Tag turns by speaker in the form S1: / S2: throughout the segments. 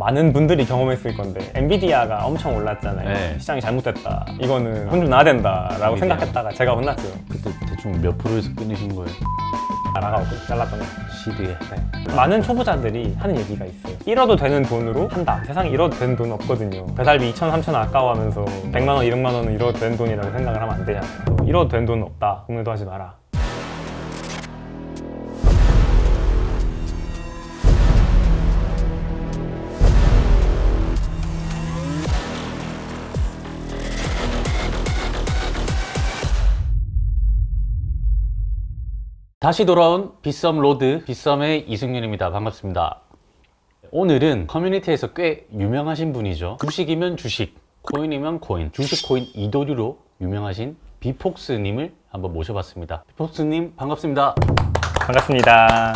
S1: 많은 분들이 경험했을 건데 엔비디아가 엄청 올랐잖아요.
S2: 네.
S1: 시장이 잘못됐다. 이거는 돈좀 나야 된다라고
S2: 엔비디아.
S1: 생각했다가 제가 혼났죠.
S2: 그때 대충 몇 프로에서 끊으신 거예요?
S1: 나가고 잘랐던 거.
S2: 시드에.
S1: 네. 많은 초보자들이 하는 얘기가 있어요. 잃어도 되는 돈으로 한다. 세상에 잃어도 되는 돈 없거든요. 배달비 2천, 3천 아까워하면서 100만 원, 200만 원은 잃어도 되는 돈이라고 생각을 하면 안 되잖아요. 잃어도 되는 돈은 없다. 공유도 하지 마라.
S2: 다시 돌아온 빗썸 로드 빗썸의 이승윤입니다. 반갑습니다. 오늘은 커뮤니티에서 꽤 유명하신 분이죠. 주식이면 주식, 코인이면 코인, 주식 코인 이도류로 유명하신 비폭스님을 한번 모셔봤습니다. 비폭스님 반갑습니다.
S1: 반갑습니다.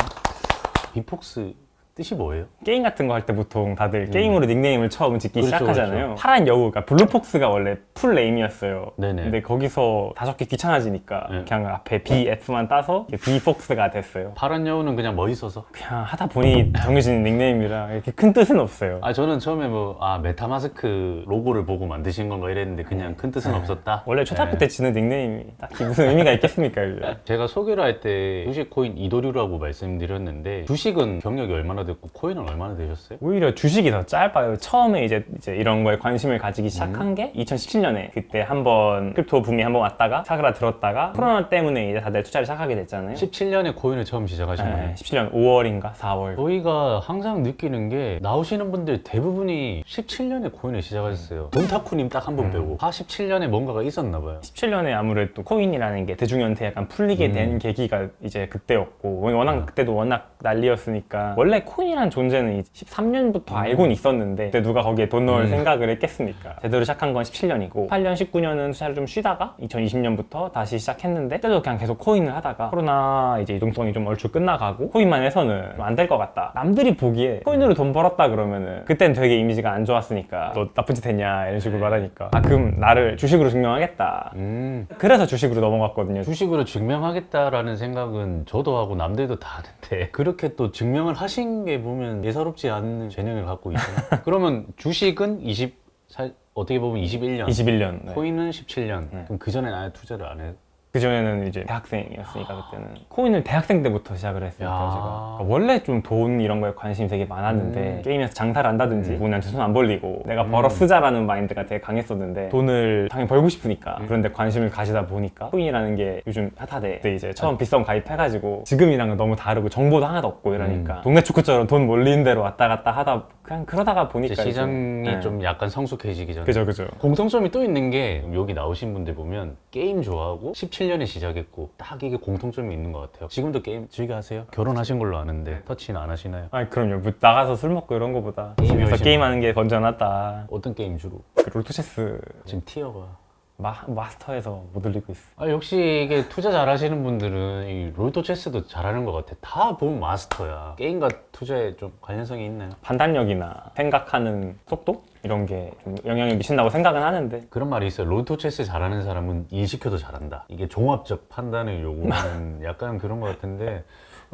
S2: 비폭스 뜻이 뭐예요?
S1: 게임 같은 거 할 때 보통 다들 게임으로 닉네임을 처음 짓기
S2: 음. 그렇죠,
S1: 시작하잖아요.
S2: 그렇죠.
S1: 파란 여우, 그러니까 블루폭스가 원래 풀 네임이었어요.
S2: 네네.
S1: 근데 거기서 다 적기 귀찮아지니까
S2: 네.
S1: 그냥 앞에 BF만 따서 B폭스가 됐어요.
S2: 파란 여우는 그냥 멋있어서.
S1: 그냥 하다 보니 정해진 닉네임이라 이렇게 큰 뜻은 없어요.
S2: 아 저는 처음에 뭐 아 메타마스크 로고를 보고 만드신 건가 이랬는데 그냥 큰 뜻은 없었다.
S1: 원래 초등학교
S2: 네.
S1: 때 지는 닉네임이 딱히 무슨 의미가 있겠습니까?
S2: 제가 소개를 할 때 주식 코인 이도류라고 말씀드렸는데 주식은 경력이 얼마나 됐고 코인은 얼마나 되셨어요?
S1: 오히려 주식이 더 짧아요. 처음에 이제, 이제 이런 거에 관심을 가지기 시작한
S2: 음.
S1: 게 2017년에 그때 한번 크립토 붐이 한번 왔다가 사그라들었다가 코로나 때문에 이제 다들 투자를 시작하게 됐잖아요.
S2: 17년에 코인을 처음 시작하신 거예요?
S1: 네, 17년 5월인가 4월.
S2: 저희가 항상 느끼는 게 나오시는 분들 대부분이 17년에 코인을 시작하셨어요. 돈타쿠님 딱 한번
S1: 음.
S2: 빼고 아 17년에 뭔가가 있었나 봐요.
S1: 17년에 아무래도 코인이라는 게 대중한테 약간 풀리게 된
S2: 음.
S1: 계기가 이제 그때였고 워낙 그때도 워낙 난리였으니까 원래 코인이란 존재는 13년부터 알고는 있었는데 그때 누가 거기에 돈 넣을
S2: 음.
S1: 생각을 했겠습니까? 제대로 시작한 건 17년이고 8년 19년은 투자를 좀 쉬다가 2020년부터 다시 시작했는데 그때도 그냥 계속 코인을 하다가 코로나 이제 이동성이 좀 얼추 끝나가고 코인만 해서는 안 될 것 같다. 남들이 보기에 코인으로 돈 벌었다 그러면은 그땐 되게 이미지가 안 좋았으니까 너 나쁜 짓 했냐 이런 식으로 말하니까 아 그럼 나를 주식으로 증명하겠다.
S2: 음,
S1: 그래서 주식으로 넘어갔거든요.
S2: 주식으로 증명하겠다라는 생각은 저도 하고 남들도 다 하는데 그렇게 또 증명을 하신 게 보면 예사롭지 않은 재능을 갖고 있잖아요. 그러면 주식은 20, 사- 어떻게 보면 21년,
S1: 21년. 네.
S2: 코인은 17년.
S1: 네.
S2: 그럼 그 전에는 아예 투자를 안 해.
S1: 그 전에는 이제 대학생이었으니까 그때는 코인을 대학생 때부터 시작을 했으니까
S2: 야.
S1: 제가 그러니까 원래 좀 돈 이런 거에 관심이 되게 많았는데
S2: 음.
S1: 게임에서 장사를 한다든지
S2: 음.
S1: 본인한테 손 안 벌리고 내가
S2: 음.
S1: 벌어 쓰자라는 마인드가 되게 강했었는데 돈을 당연히 벌고 싶으니까
S2: 음.
S1: 그런데 관심을 가지다 보니까 코인이라는 게 요즘 핫하대 그때 이제
S2: 아.
S1: 처음 비썸 가입해가지고 지금이랑은 너무 다르고 정보도 하나도 없고 이러니까
S2: 음.
S1: 동네 축구처럼 돈 몰리는 대로 왔다 갔다 하다 그냥 그러다가
S2: 이제
S1: 보니까 이제
S2: 시장이
S1: 네.
S2: 좀 약간 성숙해지기 전에.
S1: 그죠 그죠
S2: 공통점이 또 있는 게 여기 나오신 분들 보면 게임 좋아하고 17 년에 시작했고 딱 이게 공통점이 있는 것 같아요. 지금도 게임 즐겨 하세요? 결혼하신 걸로 아는데 터치는 안 하시나요?
S1: 아니 그럼요 뭐 나가서 술 먹고 이런 거보다 집에서 게임하는 게 건전하다
S2: 어떤 게임 주로?
S1: 그 롤토체스
S2: 지금 티어가
S1: 마, 마스터에서 못 올리고 있어
S2: 아, 역시 이게 투자 잘하시는 분들은 이 롤토 체스도 잘하는 것 같아. 다 보면 마스터야. 게임과 투자에 좀 관련성이 있나요?
S1: 판단력이나 생각하는 속도 이런 게 좀 영향을 미친다고 생각은 하는데
S2: 그런 말이 있어요. 롤토 체스 잘하는 사람은 일 시켜도 잘한다. 이게 종합적 판단을 요구하는 약간 그런 것 같은데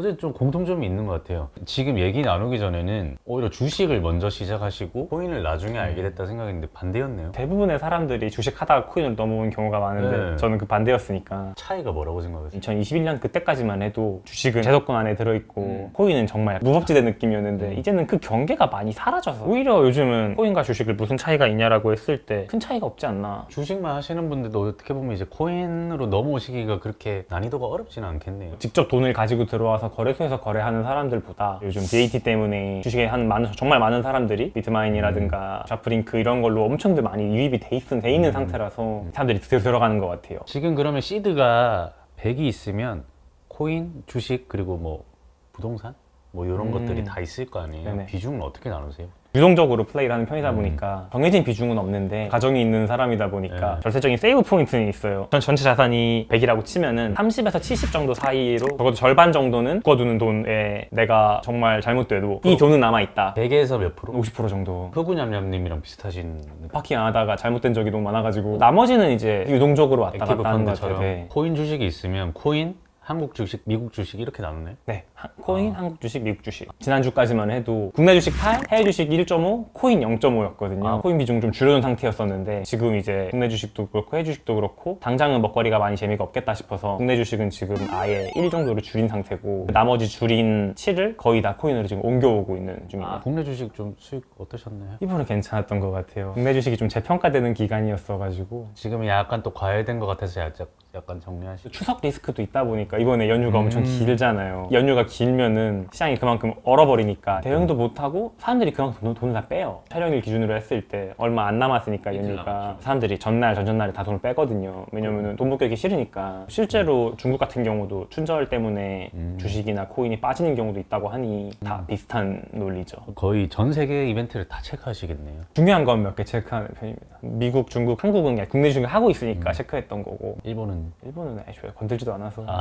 S2: 어쨌든 좀 공통점이 있는 것 같아요. 지금 얘기 나누기 전에는 오히려 주식을 먼저 시작하시고 코인을 나중에 알게 됐다 생각했는데 반대였네요.
S1: 대부분의 사람들이 주식하다가 코인으로 넘어온 경우가 많은데
S2: 네.
S1: 저는 그 반대였으니까
S2: 차이가 뭐라고 생각하세요?
S1: 2021년 그때까지만 해도 주식은 제도권 안에 들어있고
S2: 음.
S1: 코인은 정말 무법지대 느낌이었는데
S2: 음.
S1: 이제는 그 경계가 많이 사라져서 오히려 요즘은 코인과 주식을 무슨 차이가 있냐라고 했을 때 큰 차이가 없지 않나
S2: 주식만 하시는 분들도 어떻게 보면 이제 코인으로 넘어오시기가 그렇게 난이도가 어렵지는 않겠네요.
S1: 직접 돈을 가지고 들어와서 거래소에서 거래하는 사람들보다 요즘 DAT 때문에 주식에 한 많은, 정말 많은 사람들이 비트마인이라든가 샤프링크 이런 걸로 엄청들 많이 유입이 돼, 있, 돼 있는
S2: 음.
S1: 상태라서 사람들이 들- 들어가는 것 같아요.
S2: 지금 그러면 시드가 100이 있으면 코인, 주식 그리고 뭐 부동산 뭐 이런
S1: 음.
S2: 것들이 다 있을 거 아니에요.
S1: 네네.
S2: 비중은 어떻게 나누세요?
S1: 유동적으로 플레이를 하는 편이다
S2: 음.
S1: 보니까 정해진 비중은 없는데 가정이 있는 사람이다 보니까
S2: 네.
S1: 절대적인 세이브 포인트는 있어요. 전 전체 자산이 100이라고 치면은 30에서 70 정도 사이로 적어도 절반 정도는 묶어두는 돈에 내가 정말 잘못돼도 이 돈은 남아있다.
S2: 100에서 몇 프로?
S1: 50% 정도.
S2: 흑우냠냠님이랑 비슷하신
S1: 파킹 안 하다가 잘못된 적이 너무 많아가지고 나머지는 이제 유동적으로 왔다
S2: 액티브
S1: 갔다 하는 것 같아요.
S2: 펀드처럼
S1: 네.
S2: 코인 주식이 있으면 코인 한국 주식, 미국 주식 이렇게 나누네.
S1: 네, 하- 코인, 한국 주식, 미국 주식. 지난주까지만 해도 국내 주식 8, 해외 주식 1.5, 코인 0.5였거든요.
S2: 아.
S1: 코인 비중 좀 줄여둔 상태였었는데 지금 이제 국내 주식도 그렇고 해외 주식도 그렇고 당장은 먹거리가 많이 재미가 없겠다 싶어서 국내 주식은 지금 아예 1 정도로 줄인 상태고 나머지 줄인 7을 거의 다 코인으로 지금 옮겨오고 있는 중입니다.
S2: 아, 국내 주식 좀 수익 어떠셨나요?
S1: 이번에 괜찮았던 것 같아요. 국내 주식이 좀 재평가되는 기간이었어가지고
S2: 지금은 약간 또 과열된 것 같아서 약간, 약간 정리하시고.
S1: 추석 리스크도 있다 보니까 이번에 연휴가
S2: 음.
S1: 엄청 길잖아요. 연휴가 길면은 시장이 그만큼 얼어버리니까 대응도 못하고 사람들이 그만큼 돈- 돈을 다 빼요. 촬영일 기준으로 했을 때 얼마 안 남았으니까
S2: 이틀
S1: 연휴가
S2: 남았죠.
S1: 사람들이 전날 전전날에 다 돈을 빼거든요. 왜냐면은 돈 묶여기 싫으니까 실제로 중국 같은 경우도 춘절 때문에
S2: 음.
S1: 주식이나 코인이 빠지는 경우도 있다고 하니 다 비슷한 논리죠.
S2: 거의 전 세계 이벤트를 다 체크하시겠네요.
S1: 중요한 건 몇 개 체크하는 편입니다. 미국, 중국, 한국은 그냥 국내 주식 하고 있으니까
S2: 음.
S1: 체크했던 거고
S2: 일본은
S1: 일본은 애초에 건들지도 않아서
S2: 아.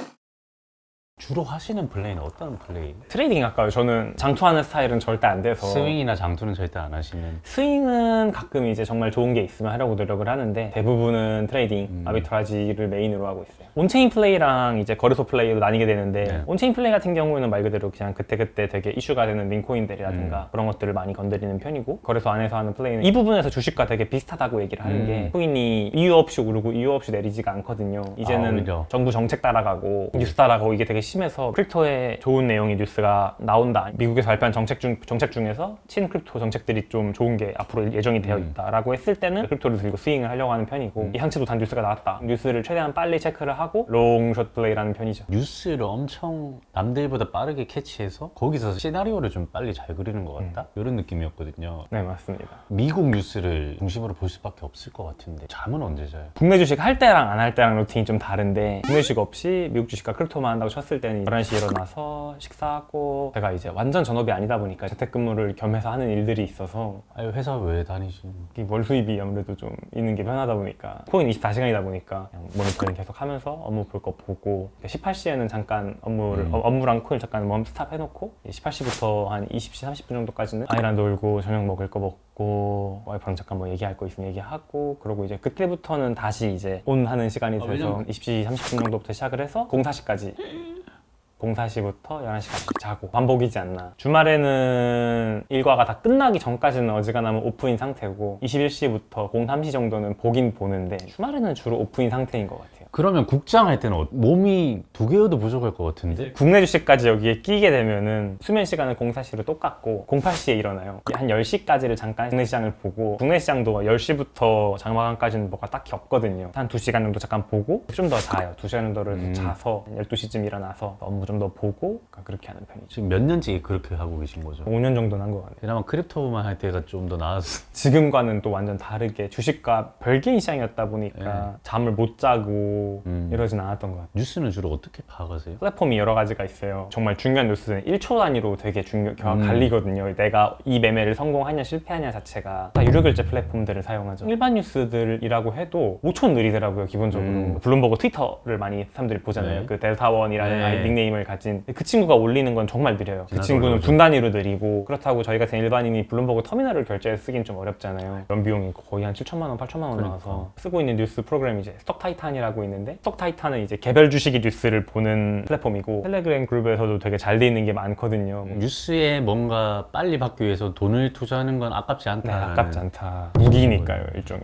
S2: 주로 하시는 플레이는 어떤 플레이?
S1: 트레이딩 아까요. 저는 장투하는 스타일은 절대 안 돼서
S2: 스윙이나 장투는 절대 안 하시는.
S1: 스윙은 가끔 이제 정말 좋은 게 있으면 하려고 노력을 하는데 대부분은 트레이딩,
S2: 음.
S1: 아비트라지를 메인으로 하고 있어요. 온체인 플레이랑 이제 거래소 플레이로 나뉘게 되는데
S2: 네.
S1: 온체인 플레이 같은 경우에는 말 그대로 그냥 그때그때 되게 이슈가 되는 링코인들이라든가
S2: 음.
S1: 그런 것들을 많이 건드리는 편이고 거래소 안에서 하는 플레이는 이 부분에서 주식과 되게 비슷하다고 얘기를 하는
S2: 음.
S1: 게 코인이 이유 없이 오르고 이유 없이 내리지가 않거든요.
S2: 아,
S1: 이제는
S2: 오히려.
S1: 정부 정책 따라가고 뉴스 따라가고 이게 되게 심해서 크립토에 좋은 내용의 뉴스가 나온다. 미국에서 발표한 정책 중 정책 중에서 친 크립토 정책들이 좀 좋은 게 앞으로 예정이 되어
S2: 음.
S1: 있다라고 했을 때는 크립토를 들고 스윙을 하려고 하는 편이고
S2: 음.
S1: 이 한치도 단 뉴스가 나왔다. 뉴스를 최대한 빨리 체크를 하고 롱숏 플레이라는 편이죠.
S2: 뉴스를 엄청 남들보다 빠르게 캐치해서 거기서 시나리오를 좀 빨리 잘 그리는 것 같다? 이런 느낌이었거든요.
S1: 네 맞습니다.
S2: 미국 뉴스를 중심으로 볼 수밖에 없을 것 같은데 잠은 언제 자요?
S1: 국내 주식 할 때랑 안 할 때랑 루틴이 좀 다른데 국내 주식 없이 미국 주식과 크립토만 한다고 쳤을 때는 11시에 일어나서 식사하고 제가 이제 완전 전업이 아니다 보니까 재택근무를 겸해서 하는 일들이 있어서
S2: 아니 회사 왜 다니시는?
S1: 이월 수입이 아무래도 좀 있는 게 편하다 보니까 코인 24시간이다 보니까 그냥 모니터링 계속 하면서 업무 볼 거 보고 18시에는 잠깐 업무를
S2: 음.
S1: 어, 업무랑 코인 잠깐 멈 스탑 해놓고 18시부터 한 20시 30분 정도까지는 아이랑 놀고 저녁 먹을 거 먹고 와이프랑 잠깐 뭐 얘기할 거 있으면 얘기하고 그러고 이제 그때부터는 다시 이제 온 하는 시간이
S2: 아,
S1: 돼서
S2: 왜냐면-
S1: 20시 30분 정도부터 시작을 해서 04시까지 04시부터 11시까지 자고 반복이지 않나. 주말에는 일과가 다 끝나기 전까지는 어지간하면 오프인 상태고 21시부터 03시 정도는 보긴 보는데 주말에는 주로 오프인 상태인 것 같아요
S2: 그러면 국장 할 때는 어- 몸이 두 개여도 부족할 것 같은데?
S1: 국내 주식까지 여기에 끼게 되면은 수면 시간은 04시로 똑같고 08시에 일어나요 한 10시까지를 잠깐 국내 시장을 보고 국내 시장도 10시부터 장마감까지는 뭐가 딱히 없거든요 한 2시간 정도 잠깐 보고 좀 더 자요 2시간 정도를
S2: 음.
S1: 자서 12시쯤 일어나서 업무 좀 더 보고 그렇게 하는 편이죠
S2: 지금 몇 년째 그렇게 하고 계신 거죠?
S1: 5년 정도는 한 것 같네요.
S2: 그나마 크립토만 할 때가 좀 더 나았어.
S1: 지금과는 또 완전 다르게 주식과 별개인 시장이었다 보니까 잠을 못 자고
S2: 음.
S1: 이러진 않았던 것 같아요.
S2: 뉴스는 주로 어떻게 파악하세요?
S1: 플랫폼이 여러 가지가 있어요. 정말 중요한 뉴스는 1초 단위로 되게 중요, 겨-
S2: 음.
S1: 갈리거든요. 내가 이 매매를 성공하냐 실패하냐 자체가 다 유료 결제 플랫폼들을 사용하죠. 일반 뉴스들이라고 해도 5초 느리더라고요, 기본적으로.
S2: 음.
S1: 블룸버그 트위터를 많이 사람들이 보잖아요.
S2: 네.
S1: 그 델타원이라는
S2: 네.
S1: 아이 닉네임을 가진 그 친구가 올리는 건 정말 느려요. 그 친구는. 분 단위로 느리고 그렇다고 저희 같은 일반인이 블룸버그 터미널을 결제해 쓰긴 좀 어렵잖아요. 연비용이 거의 한 7천만 원, 8천만 원
S2: 그러니까.
S1: 나와서 쓰고 있는 뉴스 프로그램이 이제 스톡 타이탄이라고 있는 데 스톡 타이탄은 이제 개별 주식이 뉴스를 보는 플랫폼이고 텔레그램 그룹에서도 되게 잘 돼 있는 게 많거든요. 뭐
S2: 뉴스에 뭔가 빨리 받기 위해서 돈을 투자하는 건 아깝지 않다.
S1: 네, 아깝지 않다. 무기니까요, 일종의.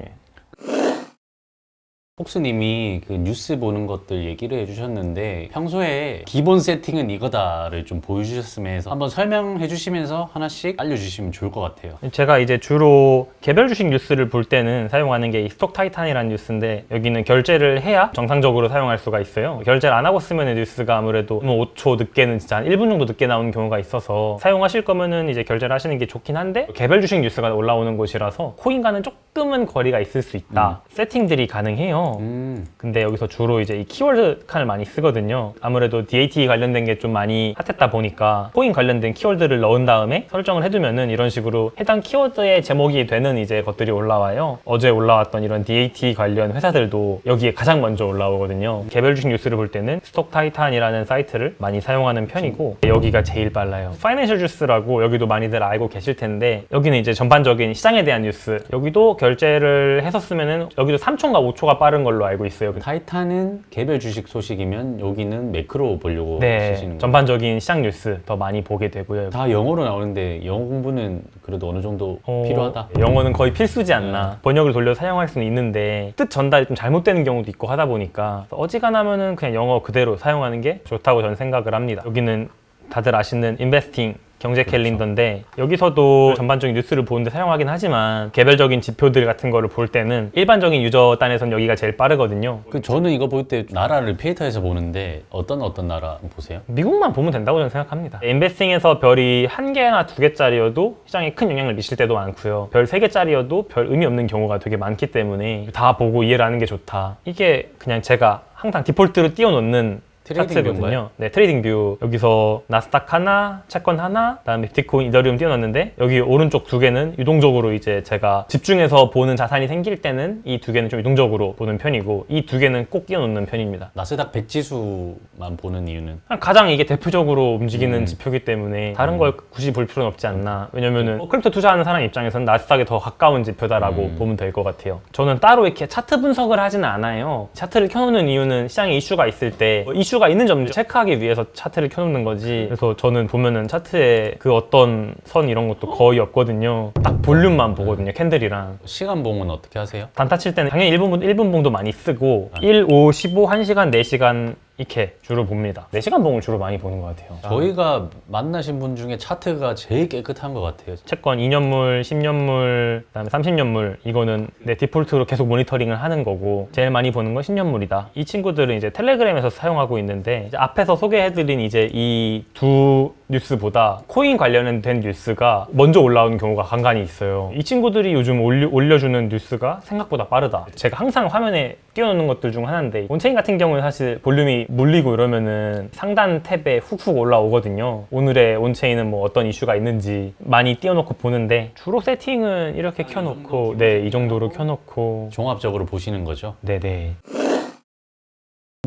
S2: 폭스님이 그 뉴스 보는 것들 얘기를 해주셨는데 평소에 기본 세팅은 이거다를 좀 보여주셨으면 해서 한번 설명해 주시면서 하나씩 알려주시면 좋을 것 같아요.
S1: 제가 이제 주로 개별 주식 뉴스를 볼 때는 사용하는 게이 스톡 타이탄이라는 뉴스인데 여기는 결제를 해야 정상적으로 사용할 수가 있어요. 결제를 안 하고 쓰면 뉴스가 아무래도 뭐 5초 늦게는 진짜 한 1분 정도 늦게 나오는 경우가 있어서 사용하실 거면은 이제 결제를 하시는 게 좋긴 한데 개별 주식 뉴스가 올라오는 곳이라서 코인과는 조금은 거리가 있을 수 있다. 세팅들이 가능해요.
S2: 음,
S1: 근데 여기서 주로 이제 이 키워드 칸을 많이 쓰거든요. 아무래도 DAT 관련된 게 좀 많이 핫했다 보니까 코인 관련된 키워드를 넣은 다음에 설정을 해두면은 이런 식으로 해당 키워드의 제목이 되는 이제 것들이 올라와요. 어제 올라왔던 이런 DAT 관련 회사들도 여기에 가장 먼저 올라오거든요. 개별 주식 뉴스를 볼 때는 스톡 타이탄이라는 사이트를 많이 사용하는 편이고 여기가 제일 빨라요. 파이낸셜 주스라고 여기도 많이들 알고 계실 텐데 여기는 이제 전반적인 시장에 대한 뉴스 여기도 결제를 했었으면은 여기도 3초인가 5초가 빠른 걸로 알고 있어요.
S2: 타이탄은 개별 주식 소식이면 여기는 매크로 보려고
S1: 네,
S2: 쓰시는 거예요.
S1: 전반적인 시장 뉴스 더 많이 보게 되고요.
S2: 다 영어로 나오는데 영어 공부는 그래도 어느 정도
S1: 어,
S2: 필요하다.
S1: 영어는 거의 필수지 않나. 번역을 돌려 사용할 수는 있는데 뜻 전달이 좀 잘못되는 경우도 있고 하다 보니까 어지간하면은 그냥 영어 그대로 사용하는 게 좋다고 저는 생각을 합니다. 여기는 다들 아시는 인베스팅 경제 캘린더인데 여기서도 전반적인 뉴스를 보는데 사용하긴 하지만 개별적인 지표들 같은 거를 볼 때는 일반적인 유저 단에선 여기가 제일 빠르거든요.
S2: 그 저는 이거 볼 때 나라를 피해타에서 보는데 어떤 어떤 나라 보세요?
S1: 미국만 보면 된다고 저는 생각합니다. 인베스팅에서 별이 한 개나 두 개짜리여도 시장에 큰 영향을 미칠 때도 많고요. 별 세 개짜리여도 별 의미 없는 경우가 되게 많기 때문에 다 보고 이해를 하는 게 좋다. 이게 그냥 제가 항상 디폴트로 띄워놓는
S2: 트레이딩. 뷰인가요?
S1: 네, 트레이딩 뷰. 여기서 나스닥 하나, 채권 하나, 그다음에 비트코인, 이더리움 띄워놨는데 여기 오른쪽 두 개는 유동적으로 이제 제가 집중해서 보는 자산이 생길 때는 이 두 개는 좀 유동적으로 보는 편이고 이 두 개는 꼭 띄워놓는 편입니다.
S2: 나스닥 100 지수만 보는 이유는
S1: 가장 이게 대표적으로 움직이는
S2: 음.
S1: 지표기 때문에 다른 걸 굳이 볼 필요는 없지 않나 왜냐면은 뭐 크립토 투자하는 사람 입장에서는 나스닥에 더 가까운 지표다라고
S2: 음.
S1: 보면 될 것 같아요 저는 따로 이렇게 차트 분석을 하지는 않아요 차트를 켜놓는 이유는 시장에 이슈가 있을 때뭐 이슈 가 있는 점 체크하기 위해서 차트를 켜놓는 거지. 그래서 저는 보면은 차트에 그 어떤 선 이런 것도 거의 없거든요. 딱 볼륨만 보거든요 캔들이랑.
S2: 시간 봉은 어떻게 하세요?
S1: 단타 칠 때는 당연히 1분, 1분 봉도 많이 쓰고 1, 5, 15, 1시간, 4시간 이렇게 주로 봅니다. 4시간 봉을 주로 많이 보는 것 같아요.
S2: 저희가 만나신 분 중에 차트가 제일 깨끗한 것 같아요.
S1: 채권 2년물, 10년물, 그다음에 30년물 이거는 내 디폴트로 계속 모니터링을 하는 거고 제일 많이 보는 건 10년물이다. 이 친구들은 이제 텔레그램에서 사용하고 있는데 이제 앞에서 소개해드린 이제 이 두 뉴스보다 코인 관련된 뉴스가 먼저 올라오는 경우가 간간히 있어요. 이 친구들이 요즘 올려, 올려주는 뉴스가 생각보다 빠르다. 제가 항상 화면에 띄워놓는 것들 중 하나인데 온체인 같은 경우는 사실 볼륨이 물리고 이러면은 상단 탭에 훅훅 올라오거든요. 오늘의 온체인은 뭐 어떤 이슈가 있는지 많이 띄워놓고 보는데 주로 세팅은 이렇게 켜놓고 네 이 정도로 켜놓고
S2: 종합적으로 보시는 거죠.
S1: 네네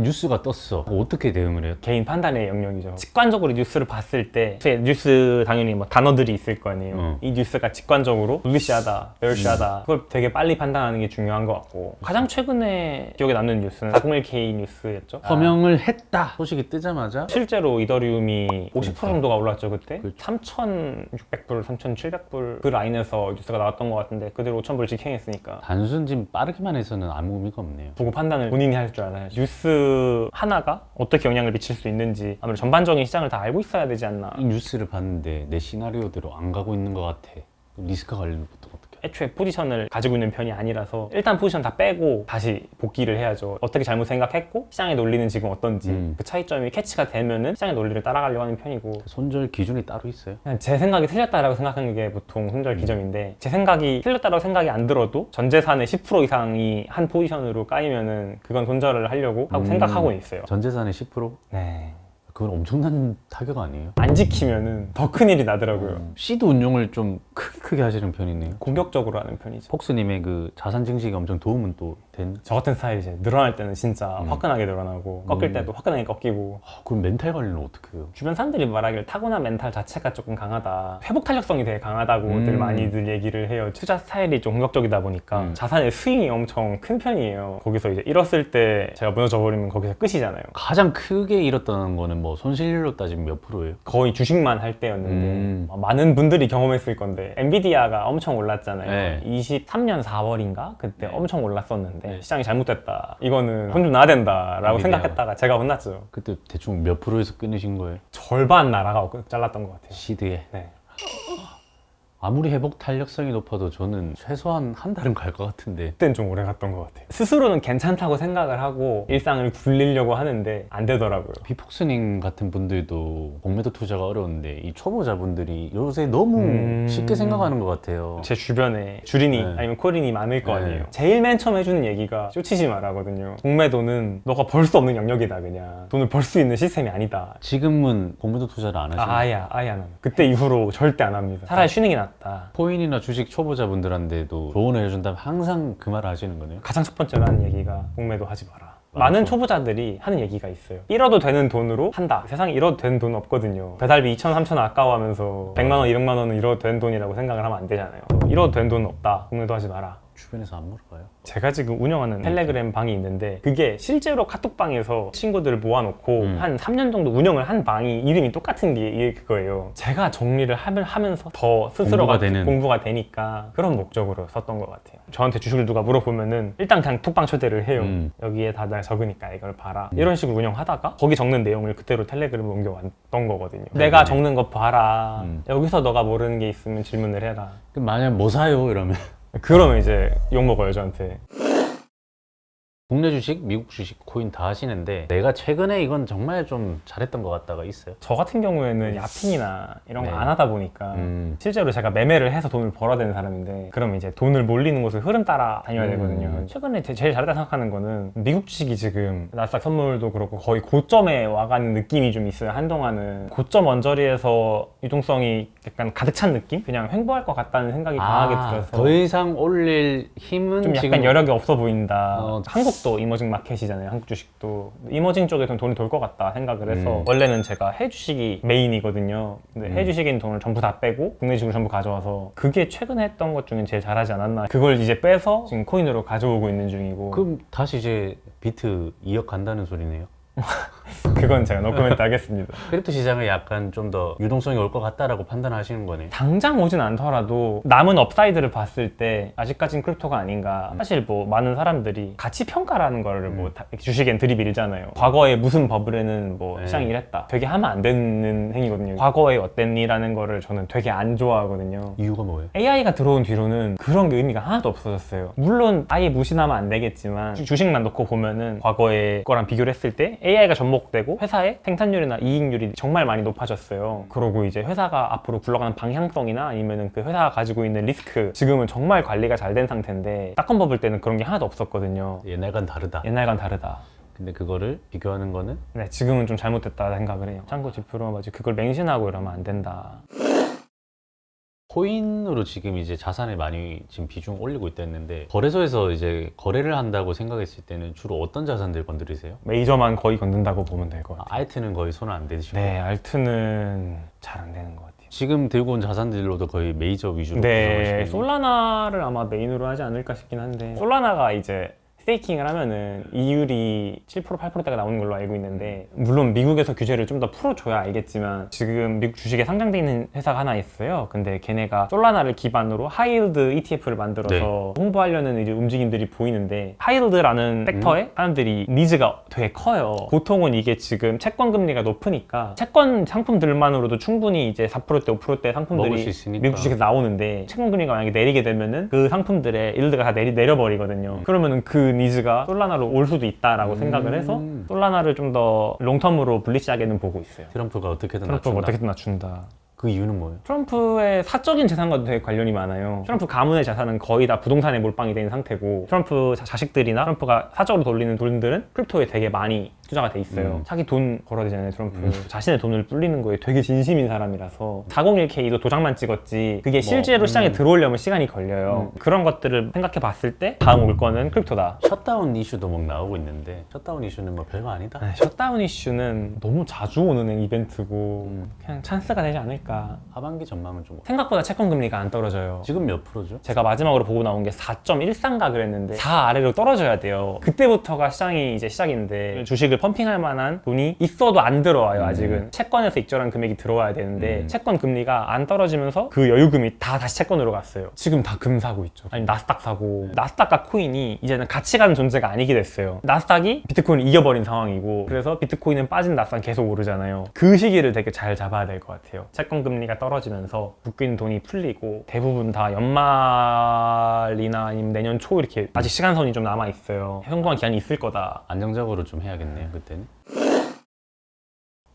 S2: 뉴스가 떴어. 어떻게 대응을 해요?
S1: 개인 판단의 영역이죠. 직관적으로 뉴스를 봤을 때 뉴스 당연히 뭐 단어들이 있을 거 아니에요.
S2: 어.
S1: 이 뉴스가 직관적으로 bulish하다, bearish하다 그걸 되게 빨리 판단하는 게 중요한 것 같고 가장 최근에 기억에 남는 뉴스는 401k 뉴스였죠.
S2: 서명을 했다. 소식이 뜨자마자
S1: 실제로 이더리움이 50%
S2: 그러니까.
S1: 정도가 올랐죠 그때
S2: 그렇죠.
S1: 3,600불, 3,700불 그 라인에서 뉴스가 나왔던 것 같은데 그대로 5,000불 직행했으니까
S2: 단순 지금 빠르기만 해서는 아무 의미가 없네요.
S1: 보고 판단을 본인이 할 줄 알아요. 뉴스 하나가 어떻게 영향을 미칠 수 있는지 아무래도 전반적인 시장을 다 알고 있어야 되지 않나.
S2: 이 뉴스를 봤는데 내 시나리오대로 안 가고 있는 것 같아. 리스크 해요?
S1: 애초에 포지션을 가지고 있는 편이 아니라서 일단 포지션 다 빼고 다시 복귀를 해야죠. 어떻게 잘못 생각했고 시장의 논리는 지금 어떤지
S2: 음.
S1: 그 차이점이 캐치가 되면은 시장의 논리를 따라가려고 하는 편이고
S2: 손절 기준이 따로 있어요?
S1: 그냥 제 생각이 틀렸다라고 생각하는 게 보통 손절 기점인데 제 생각이 틀렸다라고 생각이 안 들어도 전 재산의 10% 이상이 한 포지션으로 까이면은 그건 손절을 하려고 하고
S2: 음.
S1: 생각하고 있어요.
S2: 전 재산의 10%?
S1: 네.
S2: 그건 엄청난 타격 아니에요?
S1: 안 지키면은 더 큰 일이 나더라고요.
S2: 시드 운용을 좀 크게 크게 하시는 편이네요.
S1: 공격적으로 하는 편이죠.
S2: 폭스님의 그 자산 증식에 엄청 도움은 또 된.
S1: 저 같은 스타일이 이제 늘어날 때는 진짜
S2: 음.
S1: 화끈하게 늘어나고 꺾일
S2: 음.
S1: 때도 화끈하게 꺾이고
S2: 아, 그럼 멘탈 관리는 어떻게 해요?
S1: 주변 사람들이 말하기를 타고난 멘탈 자체가 조금 강하다 회복 탄력성이 되게 강하다고들
S2: 음.
S1: 많이들 얘기를 해요 투자 스타일이 좀 공격적이다 보니까
S2: 음.
S1: 자산의 스윙이 엄청 큰 편이에요 거기서 이제 잃었을 때 제가 무너져 버리면 거기서 끝이잖아요
S2: 가장 크게 잃었다는 거는 뭐 손실률로 따지면 몇 프로예요?
S1: 거의 주식만 할 때였는데
S2: 음.
S1: 어, 많은 분들이 경험했을 건데 엔비디아가 엄청 올랐잖아요
S2: 네.
S1: 23년 4월인가 그때
S2: 네.
S1: 엄청 올랐었는데
S2: 네.
S1: 시장이 잘못됐다 이거는 돈 좀 놔야 된다라고
S2: 엔비디아가.
S1: 생각했다가 제가 혼났죠
S2: 그때 대충 몇 프로에서 끊으신 거예요?
S1: 절반 나라가 잘랐던 것 같아요
S2: 시드에
S1: 네.
S2: 아무리 회복 탄력성이 높아도 저는 최소한 한 달은 갈 것 같은데.
S1: 그때는 좀 오래 갔던 것 같아요. 스스로는 괜찮다고 생각을 하고 일상을 굴리려고 하는데 안 되더라고요.
S2: 비폭스닝 같은 분들도 공매도 투자가 어려운데 이 초보자분들이 요새 너무
S1: 음.
S2: 쉽게 생각하는 것 같아요.
S1: 제 주변에 주린이
S2: 네.
S1: 아니면 코린이 많을 거
S2: 네.
S1: 아니에요. 제일 맨 처음 해주는 얘기가 쇼치지 마라거든요. 공매도는 너가 벌 수 없는 영역이다 그냥. 돈을 벌 수 있는 시스템이 아니다.
S2: 지금은 공매도 투자를 안 하시나요?
S1: 아, 아예 아예 안 합니다. 그때 이후로 절대 안 합니다. 차라리 쉬는 게 낫다
S2: 코인이나 주식 초보자분들한테도 조언을 해준다면 항상 그 말을 하시는 거네요.
S1: 가장 첫 번째로 하는 얘기가 공매도 하지 마라. 많은 초보자들이 하는 얘기가 있어요. 잃어도 되는 돈으로 한다. 세상에 잃어도 되는 돈 없거든요. 배달비 2천, 3천 아까워하면서 100만 원, 200만 원은 잃어도 되는 돈이라고 생각을 하면 안 되잖아요. 잃어도 되는 돈은 없다. 공매도 하지 마라.
S2: 주변에서 안 물어봐요.
S1: 제가 지금 운영하는 텔레그램 방이 있는데 그게 실제로 카톡방에서 친구들을 모아놓고
S2: 음.
S1: 한 3년 정도 운영을 한 방이 이름이 똑같은 게 이게 그거예요. 제가 정리를 하면 하면서 더 스스로가
S2: 공부가 되는.
S1: 공부가 되니까 그런 목적으로 썼던 것 같아요. 저한테 주식을 누가 물어보면은 일단 그냥 톡방 초대를 해요.
S2: 음.
S1: 여기에 다들 적으니까 이걸 봐라. 이런 식으로 운영하다가 거기 적는 내용을 그대로 텔레그램에 옮겨왔던 거거든요. 내가 적는 거 봐라.
S2: 음.
S1: 여기서 너가 모르는 게 있으면 질문을 해라.
S2: 그럼 만약 뭐 사요 이러면
S1: 그러면 이제 욕 먹어요 저한테.
S2: 국내 주식, 미국 주식, 코인 다 하시는데 내가 최근에 이건 정말 좀 잘했던 것 같다가 있어요.
S1: 저 같은 경우에는 야핑이나 이런 거
S2: 네.
S1: 안 하다 보니까
S2: 음.
S1: 실제로 제가 매매를 해서 돈을 벌어야 되는 사람인데 그럼 이제 돈을 몰리는 곳을 흐름 따라 다녀야
S2: 음.
S1: 되거든요. 최근에 제- 제일 잘했다 생각하는 거는 미국 주식이 지금 나스닥 선물도 그렇고 거의 고점에 와가는 느낌이 좀 있어요. 한동안은 고점 언저리에서 유동성이 약간 가득 찬 느낌? 그냥 횡보할 것 같다는 생각이 강하게 들어서
S2: 아, 더 이상 올릴 힘은
S1: 좀 약간
S2: 지금
S1: 여력이 없어 보인다.
S2: 어.
S1: 한국 도 이머징 마켓이잖아요. 한국 주식도 이머징 쪽에서는 돈이 돌 것 같다 생각을 해서
S2: 음.
S1: 원래는 제가 해외 주식이 메인이거든요. 근데
S2: 음.
S1: 주식에 있는 돈을 전부 다 빼고 국내 주식을 전부 가져와서 그게 최근에 했던 것 중에 제일 잘하지 않았나. 그걸 이제 빼서 지금 코인으로 가져오고 있는 중이고
S2: 그럼 다시 이제 비트 2억 간다는 소리네요.
S1: 그건 제가 노코멘트 하겠습니다.
S2: 크립토 시장에 약간 좀 더 유동성이 올 것 같다라고 판단하시는 거네.
S1: 당장 오진 않더라도 남은 업사이드를 봤을 때 아직까진 크립토가 아닌가. 사실 뭐 많은 사람들이 가치 평가라는 거를 뭐 다- 주식엔 들이밀잖아요. 과거에 무슨 버블에는 뭐
S2: 네.
S1: 시장이 이랬다. 되게 하면 안 되는 행위거든요. 과거에 어땠니라는 거를 저는 되게 안 좋아하거든요.
S2: 이유가 뭐예요?
S1: AI가 들어온 뒤로는 그런 게 의미가 하나도 없어졌어요. 물론 아예 무시하면 안 되겠지만 주- 주식만 놓고 보면은 과거의 거랑 비교를 했을 때 AI가 접목 되고 회사의 생산율이나 이익률이 정말 많이 높아졌어요. 그러고 이제 회사가 앞으로 굴러가는 방향성이나 아니면은 그 회사가 가지고 있는 리스크 지금은 정말 관리가 잘 된 상태인데 딱 건 버블 때는 그런 게 하나도 없었거든요.
S2: 옛날과는 다르다.
S1: 옛날과는 다르다.
S2: 근데 그거를 비교하는 거는
S1: 네, 지금은 좀 잘못됐다 생각을 해요. 참고 지표로 맞지 그걸 맹신하고 이러면 안 된다.
S2: 코인으로 지금 이제 자산을 많이 지금 비중 올리고 있다는데 거래소에서 이제 거래를 한다고 생각했을 때는 주로 어떤 자산들 건드리세요?
S1: 메이저만 거의 건든다고 보면 될것
S2: 아,
S1: 같아요.
S2: 알트는 거의 손을 안 대시고
S1: 네, 알트는 잘 안 되는 것 같아요.
S2: 지금 들고 온 자산들로도 거의 메이저 위주로
S1: 네,
S2: 구성하시는
S1: 솔라나를 아마 메인으로 하지 않을까 싶긴 한데 솔라나가 이제 스테이킹을 하면은 이율이 7% 8%대가 나오는 걸로 알고 있는데 물론 미국에서 규제를 좀 더 풀어줘야 알겠지만 지금 미국 주식에 상장돼 있는 회사가 하나 있어요. 근데 걔네가 솔라나를 기반으로 하이힐드 ETF를 만들어서
S2: 네.
S1: 홍보하려는 이제 움직임들이 보이는데 하이힐드라는 섹터에 사람들이 니즈가 되게 커요. 보통은 이게 지금 채권 금리가 높으니까 채권 상품들만으로도 충분히 이제 4%대 5%대 상품들이
S2: 수 있으니까.
S1: 미국 주식에서 나오는데 채권 금리가 만약에 내리게 되면은 그 상품들의 일드가 다 내리, 내려버리거든요. 그러면은 그 니즈가 솔라나로 올 수도 있다라고 생각을 해서
S2: 음.
S1: 솔라나를 좀 더 롱텀으로 블리시하게는 보고 있어요.
S2: 트럼프가 어떻게든
S1: 트럼프가
S2: 낮춘다.
S1: 어떻게든 낮춘다.
S2: 그 이유는 뭐예요?
S1: 트럼프의 사적인 재산과도 되게 관련이 많아요. 트럼프 가문의 자산은 거의 다 부동산에 몰빵이 된 상태고 트럼프 자- 자식들이나 트럼프가 사적으로 돌리는 돈들은 크립토에 되게 많이 투자가 돼 있어요.
S2: 음.
S1: 자기 돈 벌어야 되잖아요, 트럼프. 자신의 돈을 불리는 거에 되게 진심인 사람이라서 401k도 도장만 찍었지 그게 실제로
S2: 음.
S1: 시장에 들어오려면 시간이 걸려요. 그런 것들을 생각해 봤을 때 다음 올 거는 크립토다.
S2: 셔다운 이슈도 막 나오고 있는데 셔다운 이슈는 뭐 별거 아니다.
S1: 네, 셧다운 이슈는 너무 자주 오는 이벤트고
S2: 음.
S1: 그냥 찬스가 되지 않을까.
S2: 하반기 전망은 좀
S1: 생각보다 채권 금리가 안 떨어져요.
S2: 지금 몇 프로죠?
S1: 제가 마지막으로 보고 나온 게 4.13가 그랬는데 4 아래로 떨어져야 돼요. 그때부터가 시장이 이제 시작인데 주식을 펌핑할 만한 돈이 있어도 안 들어와요. 아직은 채권에서 익절한 금액이 들어와야 되는데
S2: 음.
S1: 채권 금리가 안 떨어지면서 그 여유금이 다 다시 채권으로 갔어요. 지금 다 금 사고 있죠. 아니 나스닥 사고 나스닥과 코인이 이제는 같이 가는 존재가 아니게 됐어요. 나스닥이 비트코인을 이겨버린 상황이고 그래서 비트코인은 빠진 나스닥 계속 오르잖아요. 그 시기를 되게 잘 잡아야 될 것 같아요. 채권 금리가 떨어지면서 묶인 돈이 풀리고 대부분 다 연말이나 아니면 내년 초 이렇게 아직 시간선이 좀 남아 있어요. 행동한 기한이 있을 거다.
S2: 안정적으로 좀 해야겠네요 그때는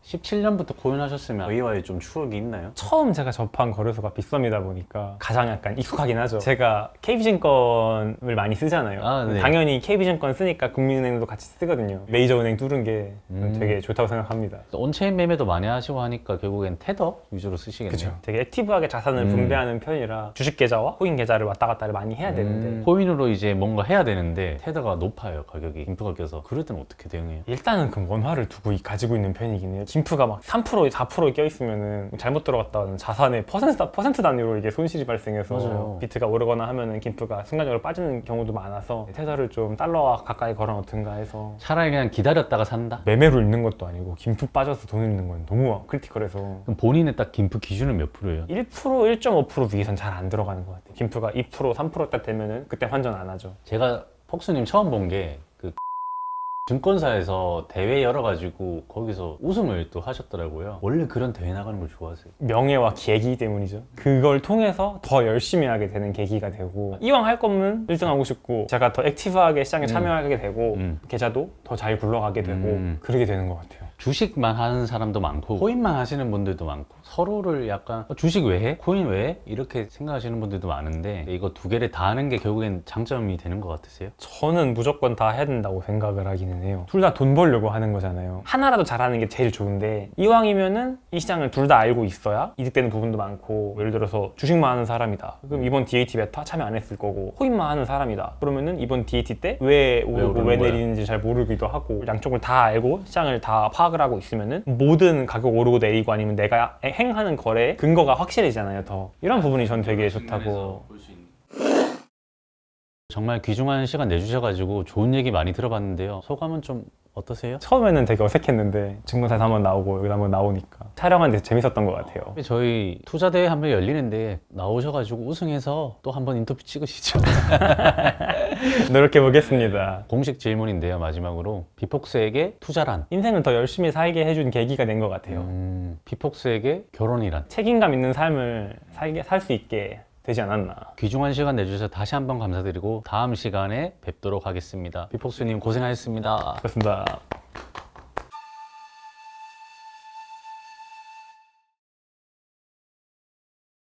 S2: 17년부터 코인 하셨으면 저희와의 좀 추억이 있나요?
S1: 처음 제가 접한 거래소가 빗썸이다 보니까 가장 약간 익숙하긴 하죠. 제가 KB증권을 많이 쓰잖아요.
S2: 아, 네.
S1: 당연히 KB증권 쓰니까 국민은행도 같이 쓰거든요. 메이저 은행 뚫은 게
S2: 음.
S1: 되게 좋다고 생각합니다.
S2: 온체인 매매도 많이 하시고 하니까 결국엔 테더 위주로 쓰시겠네요
S1: 그죠. 되게 액티브하게 자산을
S2: 음.
S1: 분배하는 편이라 주식 계좌와 코인 계좌를 왔다 갔다를 많이 해야 되는데
S2: 음, 코인으로 이제 뭔가 해야 되는데 테더가 높아요 가격이 인프가 껴서 그럴 때는 어떻게 대응해요?
S1: 일단은 그 원화를 두고 이- 가지고 있는 편이긴 해요. 김프가 막 3% 4% 껴있으면은 잘못 들어갔다는 자산의 퍼센트, 퍼센트 단위로 이게 손실이 발생해서
S2: 맞아요.
S1: 비트가 오르거나 하면은 김프가 순간적으로 빠지는 경우도 많아서 테더를 좀 달러와 가까이 걸어놓든가 해서
S2: 차라리 그냥 기다렸다가 산다.
S1: 매매로 읽는 것도 아니고 김프 빠져서 돈 읽는 건 너무 크리티컬해서
S2: 그럼 본인의 딱 김프 기준은 몇 프로예요?
S1: 1% 1.5% 위에선 잘 안 들어가는 것 같아요. 김프가 2% 3%딱 되면은 그때 환전 안 하죠.
S2: 제가 폭수님 처음 본게그 증권사에서 대회 열어가지고 거기서 우승을 또 하셨더라고요. 원래 그런 대회 나가는 걸 좋아하세요?
S1: 명예와 계기 때문이죠. 그걸 통해서 더 열심히 하게 되는 계기가 되고 이왕 할 거면 1등하고 싶고 제가 더 액티브하게 시장에 참여하게 되고
S2: 음.
S1: 계좌도 더 잘 굴러가게 되고
S2: 음.
S1: 그러게 되는 것 같아요.
S2: 주식만 하는 사람도 많고 코인만 하시는 분들도 많고 서로를 약간 어, 주식 왜 해? 코인 왜 해? 이렇게 생각하시는 분들도 많은데 이거 두 개를 다 하는 게 결국엔 장점이 되는 것 같으세요?
S1: 저는 무조건 다 해야 된다고 생각을 하기는 해요. 둘 다 돈 벌려고 하는 거잖아요. 하나라도 잘하는 게 제일 좋은데 이왕이면은 이 시장을 둘 다 알고 있어야 이득되는 부분도 많고 예를 들어서 주식만 하는 사람이다. 그럼 이번 DAT 베타 참여 안 했을 거고 코인만 하는 사람이다. 그러면은 이번 DAT 때 왜 오르고 왜
S2: 거야?
S1: 내리는지 잘 모르기도 하고 양쪽을 다 알고 시장을 다 파 악을 하고 있으면은 모든 가격 오르고 내리고 아니면 내가 행하는 거래에 근거가 확실해지잖아요. 더 이런 부분이 전 되게 좋다고
S2: 정말 귀중한 시간 내주셔가지고 좋은 얘기 많이 들어봤는데요. 소감은 좀 어떠세요?
S1: 처음에는 되게 어색했는데 증권사에서 한번 나오고 여기 한번 나오니까 촬영하는데 재밌었던 것 같아요.
S2: 저희 투자대회 한번 열리는데 나오셔가지고 우승해서 또 한번 인터뷰 찍으시죠.
S1: 노력해 보겠습니다.
S2: 공식 질문인데요, 마지막으로. 비폭스에게 투자란?
S1: 인생을 더 열심히 살게 해준 계기가 된 것 같아요.
S2: 음, 비폭스에게 결혼이란?
S1: 책임감 있는 삶을 살게 살 수 있게 되지 않았나.
S2: 귀중한 시간 내주셔서 다시 한번 감사드리고 다음 시간에 뵙도록 하겠습니다. 비폭스님 고생하셨습니다.
S1: 그렇습니다.